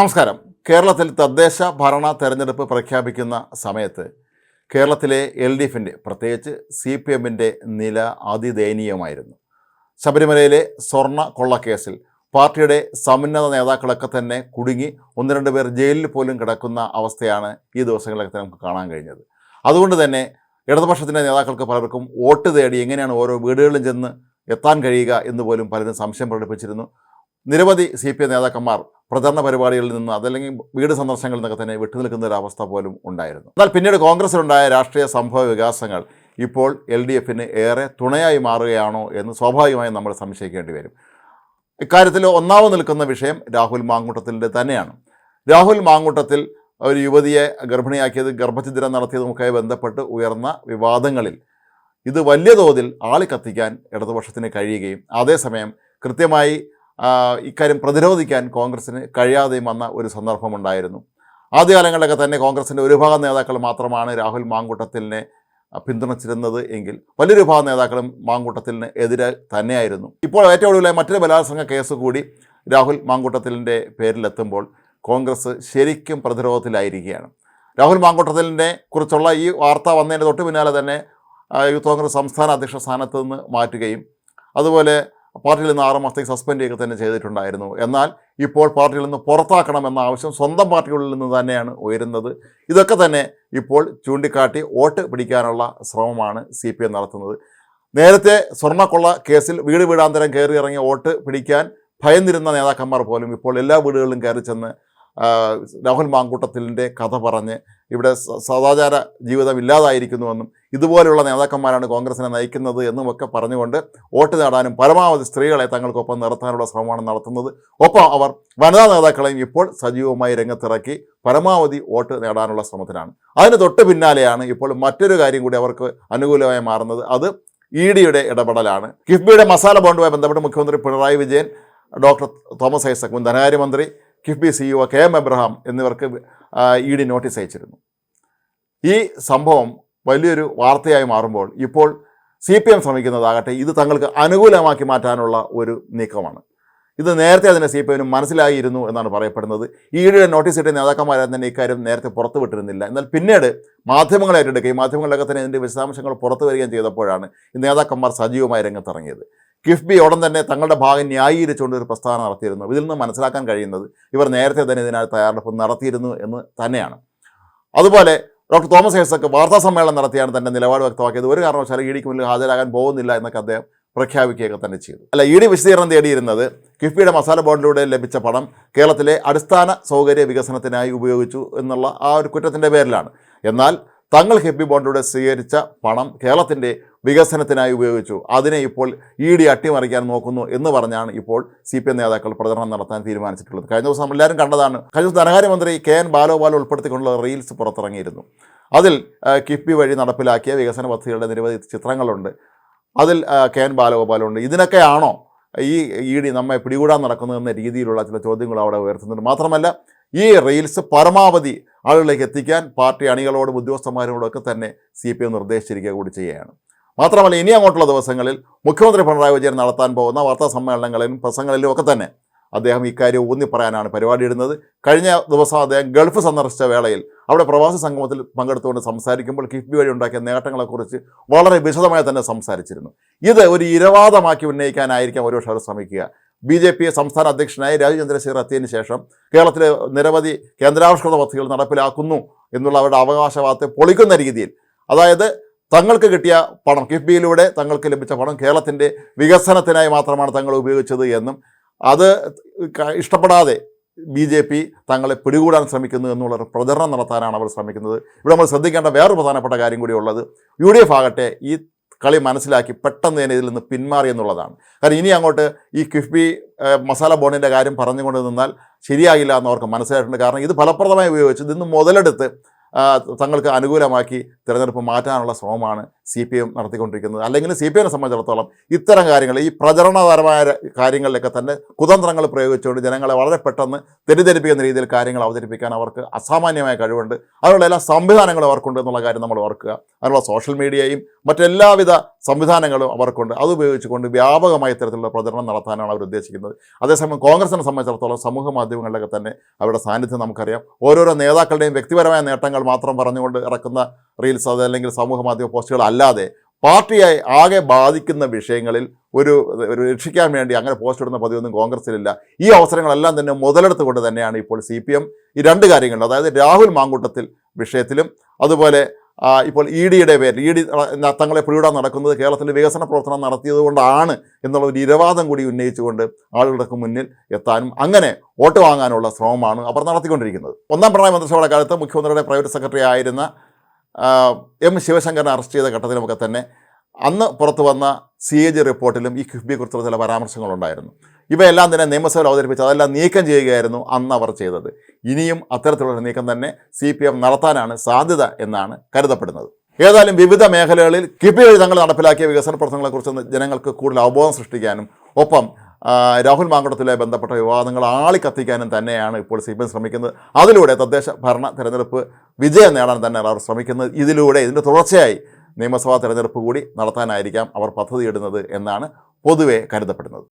നമസ്കാരം. കേരളത്തിൽ തദ്ദേശ ഭരണ തെരഞ്ഞെടുപ്പ് പ്രഖ്യാപിക്കുന്ന സമയത്ത് കേരളത്തിലെ എൽ ഡി എഫിന്റെ പ്രത്യേകിച്ച് സി പി എമ്മിന്റെ നില അതിദയനീയമായിരുന്നു. ശബരിമലയിലെ സ്വർണ കൊള്ളക്കേസിൽ പാർട്ടിയുടെ സമുന്നത നേതാക്കളൊക്കെ തന്നെ കുടുങ്ങി ഒന്ന് രണ്ട് പേർ ജയിലിൽ പോലും കിടക്കുന്ന അവസ്ഥയാണ് ഈ ദിവസങ്ങളിലൊക്കെ നമുക്ക് കാണാൻ കഴിഞ്ഞത്. അതുകൊണ്ട് തന്നെ ഇടതുപക്ഷത്തിന്റെ നേതാക്കൾക്ക് പലർക്കും വോട്ട് തേടി എങ്ങനെയാണ് ഓരോ വീടുകളിലും ചെന്ന് എത്താൻ കഴിയുക എന്ന് പോലും പലരും സംശയം പ്രകടിപ്പിച്ചിരുന്നു. നിരവധി സി പി എം നേതാക്കന്മാർ പ്രചരണ പരിപാടികളിൽ നിന്ന് അതല്ലെങ്കിൽ വീട് സന്ദർശനങ്ങളിൽ നിന്നൊക്കെ തന്നെ വിട്ടുനിൽക്കുന്ന ഒരു അവസ്ഥ പോലും ഉണ്ടായിരുന്നു. എന്നാൽ പിന്നീട് കോൺഗ്രസിലുണ്ടായ രാഷ്ട്രീയ സംഭവ വികാസങ്ങൾ ഇപ്പോൾ എൽ ഡി എഫിന് ഏറെ തുണയായി മാറുകയാണോ എന്ന് സ്വാഭാവികമായും നമ്മൾ സംശയിക്കേണ്ടി വരും. ഇക്കാര്യത്തിൽ ഒന്നാമത് നിൽക്കുന്ന വിഷയം രാഹുൽ മാങ്കൂട്ടത്തിന്റെ തന്നെയാണ്. രാഹുൽ മാങ്കൂട്ടത്തിൽ ഒരു യുവതിയെ ഗർഭിണിയാക്കിയത് ഗർഭഛിദ്രം നടത്തിയതുമൊക്കെ ബന്ധപ്പെട്ട് ഉയർന്ന വിവാദങ്ങളിൽ ഇത് വലിയ തോതിൽ ആളിക്കത്തിക്കാൻ ഇടതുപക്ഷത്തിന് കഴിയുകയും അതേസമയം കൃത്യമായി ഇക്കാര്യം പ്രതിരോധിക്കാൻ കോൺഗ്രസ്സിന് കഴിയാതെയും വന്ന ഒരു സന്ദർഭമുണ്ടായിരുന്നു. ആദ്യകാലങ്ങളിലൊക്കെ തന്നെ കോൺഗ്രസിന്റെ ഒരു ഭാഗം നേതാക്കൾ മാത്രമാണ് രാഹുൽ മാങ്കൂട്ടത്തിലിനെ പിന്തുണച്ചിരുന്നത് എങ്കിൽ വലിയൊരു ഭാഗം നേതാക്കളും മാങ്കൂട്ടത്തിലിന് എതിരെ തന്നെയായിരുന്നു. ഇപ്പോൾ ഏറ്റവും ഒടുവിലെ മറ്റൊരു ബലാത്സംഗ കേസ് കൂടി രാഹുൽ മാങ്കൂട്ടത്തിലിന്റെ പേരിലെത്തുമ്പോൾ കോൺഗ്രസ് ശരിക്കും പ്രതിരോധത്തിലായിരിക്കുകയാണ്. രാഹുൽ മാങ്കൂട്ടത്തിലിനെ കുറിച്ചുള്ള ഈ വാർത്ത വന്നതിന് തൊട്ട് പിന്നാലെ തന്നെ യൂത്ത് കോൺഗ്രസ് സംസ്ഥാന അധ്യക്ഷ സ്ഥാനത്ത് നിന്ന് മാറ്റുകയും അതുപോലെ പാർട്ടിയിൽ നിന്ന് ആറ് മാസത്തേക്ക് സസ്പെൻഡ് ചെയ്യുക തന്നെ ചെയ്തിട്ടുണ്ടായിരുന്നു. എന്നാൽ ഇപ്പോൾ പാർട്ടിയിൽ നിന്ന് പുറത്താക്കണമെന്ന ആവശ്യം സ്വന്തം പാർട്ടികളിൽ നിന്ന് തന്നെയാണ് ഉയരുന്നത്. ഇതൊക്കെ തന്നെ ഇപ്പോൾ ചൂണ്ടിക്കാട്ടി വോട്ട് പിടിക്കാനുള്ള ശ്രമമാണ് സി പി എം നടത്തുന്നത്. നേരത്തെ സ്വർണക്കൊള്ള കേസിൽ വീട് വീടാന്തരം കയറി ഇറങ്ങി വോട്ട് പിടിക്കാൻ ഭയന്നിരുന്ന നേതാക്കന്മാർ പോലും ഇപ്പോൾ എല്ലാ വീടുകളിലും കയറി ചെന്ന് രാഹുൽ മാങ്കൂട്ടത്തിലിന്റെ കഥ പറഞ്ഞ് ഇവിടെ സദാചാര ജീവിതം ഇല്ലാതായിരിക്കുന്നുവെന്നും ഇതുപോലെയുള്ള നേതാക്കന്മാരാണ് കോൺഗ്രസിനെ നയിക്കുന്നത് എന്നുമൊക്കെ പറഞ്ഞുകൊണ്ട് വോട്ട് നേടാനും പരമാവധി സ്ത്രീകളെ തങ്ങൾക്കൊപ്പം നിർത്താനുള്ള ശ്രമമാണ് നടത്തുന്നത്. ഒപ്പം അവർ വനിതാ നേതാക്കളെയും ഇപ്പോൾ സജീവമായി രംഗത്തിറക്കി പരമാവധി വോട്ട് നേടാനുള്ള ശ്രമത്തിലാണ്. അതിന് തൊട്ട് പിന്നാലെയാണ് ഇപ്പോൾ മറ്റൊരു കാര്യം കൂടി അവർക്ക് അനുകൂലമായി മാറുന്നത്. അത് ഇ ഡിയുടെ ഇടപെടലാണ്. കിഫ്ബിയുടെ മസാല ബോണ്ടുമായി ബന്ധപ്പെട്ട് മുഖ്യമന്ത്രി Pinarayi Vijayan doctor Thomas Isaac മുൻ ധനകാര്യമന്ത്രി KIIFB CEO K M Abraham എന്നിവർക്ക് ഇ ഡി നോട്ടീസ് അയച്ചിരുന്നു. ഈ സംഭവം വലിയൊരു വാർത്തയായി മാറുമ്പോൾ ഇപ്പോൾ സി പി എം ശ്രമിക്കുന്നതാകട്ടെ ഇത് തങ്ങൾക്ക് അനുകൂലമാക്കി മാറ്റാനുള്ള ഒരു നീക്കമാണ്. ഇത് നേരത്തെ അതിനെ സി പി എമ്മിന് മനസ്സിലായിരുന്നു എന്നാണ് പറയപ്പെടുന്നത്. ഈയിടെ നോട്ടീസ് ഇട്ട നേതാക്കന്മാരും തന്നെ ഇക്കാര്യം നേരത്തെ പുറത്തുവിട്ടിരുന്നില്ല എന്നാൽ പിന്നീട് മാധ്യമങ്ങളെ ഏറ്റെടുക്കുകയും മാധ്യമങ്ങളിലൊക്കെ തന്നെ ഇതിന്റെ വിശദാംശങ്ങൾ പുറത്തു വരികയും ചെയ്തപ്പോഴാണ് ഈ നേതാക്കന്മാർ സജീവമായി രംഗത്തിറങ്ങിയത്. കിഫ്ബി ഉടൻ തന്നെ തങ്ങളുടെ ഭാഗം ന്യായീകരിച്ചുകൊണ്ട് ഒരു പ്രസ്താവന നടത്തിയിരുന്നു. ഇതിൽ നിന്ന് മനസ്സിലാക്കാൻ കഴിയുന്നത് ഇവർ നേരത്തെ തന്നെ ഇതിനായി തയ്യാറെടുപ്പ് നടത്തിയിരുന്നു എന്ന് തന്നെയാണ്. അതുപോലെ ഡോക്ടർ തോമസ് ഐസക്ക് വാർത്താ സമ്മേളനം നടത്തിയാണ് തന്റെ നിലപാട് വ്യക്തമാക്കിയത്. ഒരു കാരണവശാലും ഇ ഡിക്ക് മുന്നിൽ ഹാജരാകാൻ പോകുന്നില്ല എന്നൊക്കെ അദ്ദേഹം പ്രഖ്യാപിക്കുകയൊക്കെ തന്നെ ചെയ്തു. അല്ല ഇ ഡി വിശദീകരണം തേടിയിരുന്നത് കിഫ്ബിയുടെ മസാല ബോണ്ടിലൂടെ ലഭിച്ച പണം കേരളത്തിലെ അടിസ്ഥാന സൗകര്യ വികസനത്തിനായി ഉപയോഗിച്ചു എന്നുള്ള ആ ഒരു കുറ്റത്തിന്റെ പേരിലാണ്. എന്നാൽ തങ്ങൾ ഹെബി ബോണ്ടിലൂടെ സ്വീകരിച്ച പണം കേരളത്തിന്റെ വികസനത്തിനായി ഉപയോഗിച്ചു. അതിനെ ഇപ്പോൾ ഇ ഡി അട്ടിമറിക്കാൻ നോക്കുന്നു എന്ന് പറഞ്ഞാണ് ഇപ്പോൾ സി പി എം നേതാക്കൾ പ്രചരണം നടത്താൻ തീരുമാനിച്ചിട്ടുള്ളത്. കഴിഞ്ഞ ദിവസം എല്ലാവരും കണ്ടതാണ്. കഴിഞ്ഞ ദിവസം ധനകാര്യമന്ത്രി കെ എൻ ബാലോപാൽ ഉൾപ്പെടുത്തിക്കൊണ്ടുള്ള റീൽസ് പുറത്തിറങ്ങിയിരുന്നു. അതിൽ കിഫ്ബി വഴി നടപ്പിലാക്കിയ വികസന പദ്ധതികളുടെ നിരവധി ചിത്രങ്ങളുണ്ട്. അതിൽ കെ എൻ ബാലഗോപാലുണ്ട്. ഇതിനൊക്കെയാണോ ഈ ഇ ഡി നമ്മെ പിടികൂടാൻ നടക്കുന്നതെന്ന രീതിയിലുള്ള ചില ചോദ്യങ്ങൾ അവിടെ ഉയർത്തുന്നുണ്ട്. മാത്രമല്ല ഈ റീൽസ് പരമാവധി ആളുകളിലേക്ക് എത്തിക്കാൻ പാർട്ടി അണികളോടും ഉദ്യോഗസ്ഥന്മാരോടൊക്കെ തന്നെ സി പി എം നിർദ്ദേശിച്ചിരിക്കുക കൂടി ചെയ്യുകയാണ്. മാത്രമല്ല ഇനി അങ്ങോട്ടുള്ള ദിവസങ്ങളിൽ മുഖ്യമന്ത്രി പിണറായി വിജയൻ നടത്താൻ പോകുന്ന വാർത്താ സമ്മേളനങ്ങളിലും പ്രസംഗങ്ങളിലും ഒക്കെ തന്നെ അദ്ദേഹം ഇക്കാര്യം ഊന്നി പറയാനാണ് പരിപാടി ഇടുന്നത്. കഴിഞ്ഞ ദിവസം അദ്ദേഹം ഗൾഫ് സന്ദർശിച്ച വേളയിൽ അവിടെ പ്രവാസി സംഗമത്തിൽ പങ്കെടുത്തുകൊണ്ട് സംസാരിക്കുമ്പോൾ കിഫ്ബി വഴി ഉണ്ടാക്കിയ നേട്ടങ്ങളെക്കുറിച്ച് വളരെ വിശദമായി തന്നെ സംസാരിച്ചിരുന്നു. ഇത് ഒരു ഇരവാദമാക്കി ഉന്നയിക്കാനായിരിക്കാം ഒരുപക്ഷെ അവർ ശ്രമിക്കുക. ബി ജെ പി സംസ്ഥാന അധ്യക്ഷനായ സിംഗ് എത്തിയതിനു ശേഷം കേരളത്തിലെ നിരവധി കേന്ദ്രാവിഷ്കൃത പദ്ധതികൾ നടപ്പിലാക്കുന്നു എന്നുള്ള അവരുടെ അവകാശവാദത്തെ പൊളിക്കുന്ന രീതിയിൽ. അതായത് തങ്ങൾക്ക് കിട്ടിയ പണം കിഫ്ബിയിലൂടെ തങ്ങൾക്ക് ലഭിച്ച പണം കേരളത്തിന്റെ വികസനത്തിനായി മാത്രമാണ് തങ്ങൾ ഉപയോഗിച്ചത് എന്നും അത് ഇഷ്ടപ്പെടാതെ ബി ജെ പി തങ്ങളെ പിടികൂടാൻ ശ്രമിക്കുന്നു എന്നുള്ള പ്രചരണം നടത്താനാണ് അവർ ശ്രമിക്കുന്നത്. ഇവിടെ നമ്മൾ ശ്രദ്ധിക്കേണ്ട വേറൊരു പ്രധാനപ്പെട്ട കാര്യം കൂടി ഉള്ളത്. യു ഡി എഫ് ആകട്ടെ ഈ കളി മനസ്സിലാക്കി പെട്ടെന്ന് തന്നെ ഇതിൽ നിന്ന് പിന്മാറി എന്നുള്ളതാണ്. കാരണം ഇനി അങ്ങോട്ട് ഈ കിഫ്ബി മസാല ബോണ്ടിന്റെ കാര്യം പറഞ്ഞുകൊണ്ട് നിന്നാൽ ശരിയാകില്ല എന്ന് അവർക്ക് മനസ്സിലായിട്ടുണ്ട്. കാരണം ഇത് ഫലപ്രദമായി ഉപയോഗിച്ച് ഇതിന്ന് മുതലെടുത്ത് തങ്ങൾക്ക് അനുകൂലമാക്കി തിരഞ്ഞെടുപ്പ് മാറ്റാനുള്ള ശ്രമമാണ് സി പി എം നടത്തിക്കൊണ്ടിരിക്കുന്നത്. അല്ലെങ്കിൽ സി പി എമ്മിനെ സംബന്ധിച്ചിടത്തോളം ഇത്തരം കാര്യങ്ങൾ ഈ പ്രചരണപരമായ കാര്യങ്ങളിലൊക്കെ തന്നെ കുതന്ത്രങ്ങൾ പ്രയോഗിച്ചുകൊണ്ട് ജനങ്ങളെ വളരെ പെട്ടെന്ന് തെറ്റിദ്ധരിപ്പിക്കുന്ന രീതിയിൽ കാര്യങ്ങൾ അവതരിപ്പിക്കാൻ അവർക്ക് അസാമാന്യമായ കഴിവുണ്ട്. അതിനുള്ള എല്ലാ സംവിധാനങ്ങളും അവർക്കുണ്ട് എന്നുള്ള കാര്യം നമ്മൾ ഓർക്കുക. അതിനുള്ള സോഷ്യൽ മീഡിയയും മറ്റെല്ലാവിധ സംവിധാനങ്ങളും അവർക്കുണ്ട്. അത് ഉപയോഗിച്ചുകൊണ്ട് വ്യാപകമായ ഇത്തരത്തിലുള്ള പ്രചരണം നടത്താനാണ് അവർ ഉദ്ദേശിക്കുന്നത്. അതേസമയം കോൺഗ്രസിനെ സംബന്ധിച്ചിടത്തോളം സമൂഹ മാധ്യമങ്ങളിലൊക്കെ തന്നെ അവരുടെ സാന്നിധ്യം നമുക്കറിയാം. ഓരോരോ നേതാക്കളുടെയും വ്യക്തിപരമായ നേട്ടങ്ങൾ മാത്രം പറഞ്ഞുകൊണ്ട് ഇറക്കുന്ന റീൽസ് അതല്ലെങ്കിൽ സമൂഹ മാധ്യമ പോസ്റ്റുകൾ അല്ലാതെ പാർട്ടിയെ ആകെ ബാധിക്കുന്ന വിഷയങ്ങളിൽ ഒരു രക്ഷിക്കാൻ വേണ്ടി അങ്ങനെ പോസ്റ്റ് ഇടുന്ന പതിവൊന്നും കോൺഗ്രസിലില്ല ഈ അവസരങ്ങളെല്ലാം തന്നെ മുതലെടുത്തുകൊണ്ട് തന്നെയാണ് ഇപ്പോൾ സി പി എം ഈ രണ്ട് കാര്യങ്ങളിൽ അതായത് രാഹുൽ മാങ്കൂട്ടത്തിൽ വിഷയത്തിലും അതുപോലെ ഇപ്പോൾ ഇ ഡിയുടെ പേരിൽ ഇ ഡി തങ്ങളെ പിടികൂടാൻ നടക്കുന്നത് കേരളത്തിൽ വികസന പ്രവർത്തനം നടത്തിയത് കൊണ്ടാണ് എന്നുള്ള ഒരു ഇരവാദം കൂടി ഉന്നയിച്ചുകൊണ്ട് ആളുകൾക്ക് മുന്നിൽ എത്താനും അങ്ങനെ വോട്ട് വാങ്ങാനുള്ള ശ്രമമാണ് അവർ നടത്തിക്കൊണ്ടിരിക്കുന്നത്. ഒന്നാം പിണറായി മന്ത്രിസഭയുടെ കാലത്ത് മുഖ്യമന്ത്രിയുടെ പ്രൈവറ്റ് സെക്രട്ടറി ആയിരുന്ന എം ശിവശങ്കറിനെ അറസ്റ്റ് ചെയ്ത ഘട്ടത്തിലുമൊക്കെ തന്നെ അന്ന് പുറത്തു വന്ന സി എ ജി റിപ്പോർട്ടിലും ഈ കിഫ്ബിയെക്കുറിച്ചുള്ള ചില പരാമർശങ്ങളുണ്ടായിരുന്നു. ഇവയെല്ലാം തന്നെ നിയമസഭയിൽ അവതരിപ്പിച്ച് അതെല്ലാം നീക്കം ചെയ്യുകയായിരുന്നു അന്ന് അവർ ചെയ്തത്. ഇനിയും അത്തരത്തിലുള്ള നീക്കം തന്നെ സി പി എം നടത്താനാണ് സാധ്യത എന്നാണ് കരുതപ്പെടുന്നത്. ഏതായാലും വിവിധ മേഖലകളിൽ കിഫ്ബി തങ്ങൾ നടപ്പിലാക്കിയ വികസന പ്രവർത്തനങ്ങളെക്കുറിച്ച് ജനങ്ങൾക്ക് കൂടുതൽ അവബോധം സൃഷ്ടിക്കാനും ഒപ്പം രാഹുൽ മാങ്കടത്തിലെ ബന്ധപ്പെട്ട വിവാദങ്ങൾ ആളിക്കത്തിക്കാനും തന്നെയാണ് ഇപ്പോൾ സി പി എം ശ്രമിക്കുന്നത്. അതിലൂടെ തദ്ദേശ ഭരണ തെരഞ്ഞെടുപ്പ് വിജയം നേടാൻ തന്നെ അവർ ശ്രമിക്കുന്നത്. ഇതിലൂടെ ഇതിന്റെ തുടർച്ചയായി നിയമസഭാ തെരഞ്ഞെടുപ്പ് കൂടി നടത്താനായിരിക്കാം അവർ പദ്ധതിയിടുന്നത് എന്നാണ് പൊതുവെ കരുതപ്പെടുന്നത്.